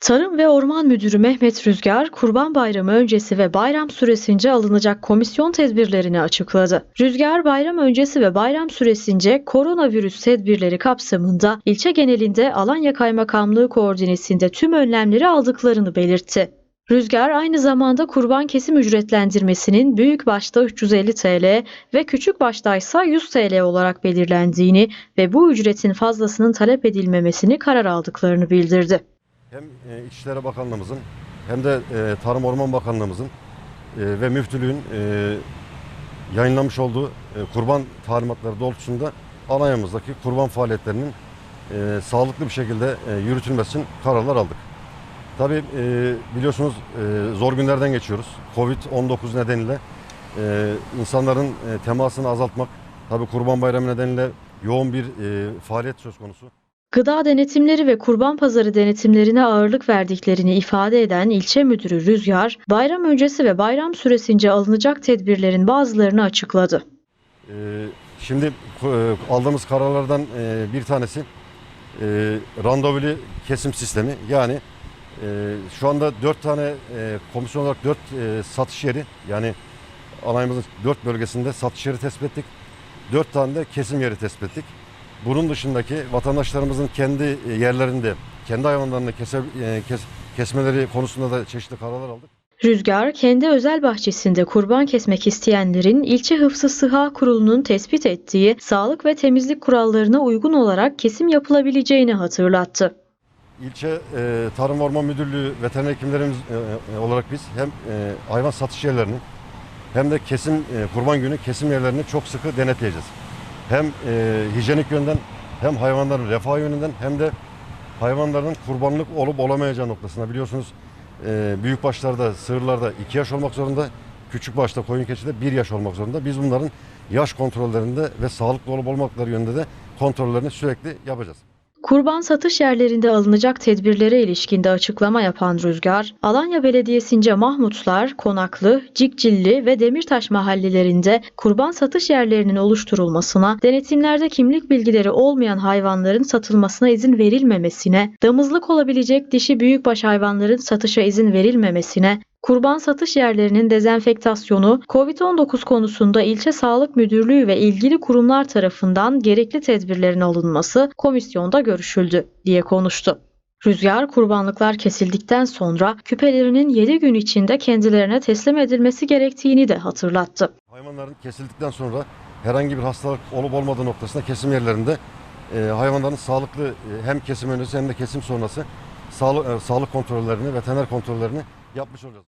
Tarım ve Orman Müdürü Mehmet Rüzgar, Kurban Bayramı öncesi ve bayram süresince alınacak komisyon tedbirlerini açıkladı. Rüzgar, bayram öncesi ve bayram süresince koronavirüs tedbirleri kapsamında ilçe genelinde Alanya Kaymakamlığı koordinesinde tüm önlemleri aldıklarını belirtti. Rüzgar aynı zamanda kurban kesim ücretlendirmesinin büyük başta 350 TL ve küçük başta ise 100 TL olarak belirlendiğini ve bu ücretin fazlasının talep edilmemesini karar aldıklarını bildirdi. Hem e, İçişleri Bakanlığımızın hem de e, Tarım Orman Bakanlığımızın e, ve müftülüğün yayınlamış olduğu kurban talimatları doğrultusunda Alanya'mızdaki kurban faaliyetlerinin sağlıklı bir şekilde yürütülmesi için kararlar aldık. Tabii e, biliyorsunuz e, zor günlerden geçiyoruz. Covid-19 nedeniyle e, insanların e, temasını azaltmak, tabii Kurban Bayramı nedeniyle yoğun bir e, faaliyet söz konusu. Gıda denetimleri ve kurban pazarı denetimlerine ağırlık verdiklerini ifade eden ilçe müdürü Rüzgar, bayram öncesi ve bayram süresince alınacak tedbirlerin bazılarını açıkladı. Şimdi e, aldığımız kararlardan e, bir tanesi e, randevulu kesim sistemi. Yani e, şu anda dört tane e, komisyon olarak dört e, satış yeri yani Alanya'mızın dört bölgesinde satış yeri tespit ettik. Dört tane de kesim yeri tespit ettik. Bunun dışındaki vatandaşlarımızın kendi yerlerinde kendi hayvanlarını kese, e, kes, kesmeleri konusunda da çeşitli kararlar aldık. Rüzgar, kendi özel bahçesinde kurban kesmek isteyenlerin ilçe Hıfzı Sıha Kurulu'nun tespit ettiği sağlık ve temizlik kurallarına uygun olarak kesim yapılabileceğini hatırlattı. İlçe e, Tarım Orman Müdürlüğü veteriner hekimlerimiz e, e, olarak biz hem e, hayvan satış yerlerini hem de kesim e, kurban günü kesim yerlerini çok sıkı denetleyeceğiz. Hem e, hijyenik yönden hem hayvanların refah yönünden hem de hayvanların kurbanlık olup olamayacağı noktasında biliyorsunuz e, büyük başlarda sığırlarda 2 yaş olmak zorunda küçük başta koyun keçide 1 yaş olmak zorunda. Biz bunların yaş kontrollerinde ve sağlıklı olup olmadıkları yönünde de kontrollerini sürekli yapacağız. Kurban satış yerlerinde alınacak tedbirlere ilişkinde açıklama yapan Rüzgar, Alanya Belediyesi'nce Mahmutlar, Konaklı, Cikcilli ve Demirtaş mahallelerinde kurban satış yerlerinin oluşturulmasına, denetimlerde kimlik bilgileri olmayan hayvanların satılmasına izin verilmemesine, damızlık olabilecek dişi büyükbaş hayvanların satışa izin verilmemesine, Kurban satış yerlerinin dezenfektasyonu, COVID-19 konusunda ilçe sağlık müdürlüğü ve ilgili kurumlar tarafından gerekli tedbirlerin alınması komisyonda görüşüldü diye konuştu. Rüzgar kurbanlıklar kesildikten sonra küpelerinin 7 gün içinde kendilerine teslim edilmesi gerektiğini de hatırlattı. Hayvanların kesildikten sonra herhangi bir hastalık olup olmadığı noktasında kesim yerlerinde e, hayvanların sağlıklı e, hem kesim öncesi hem de kesim sonrası sağlık, e, sağlık kontrollerini, veteriner kontrollerini yapmış olacağız.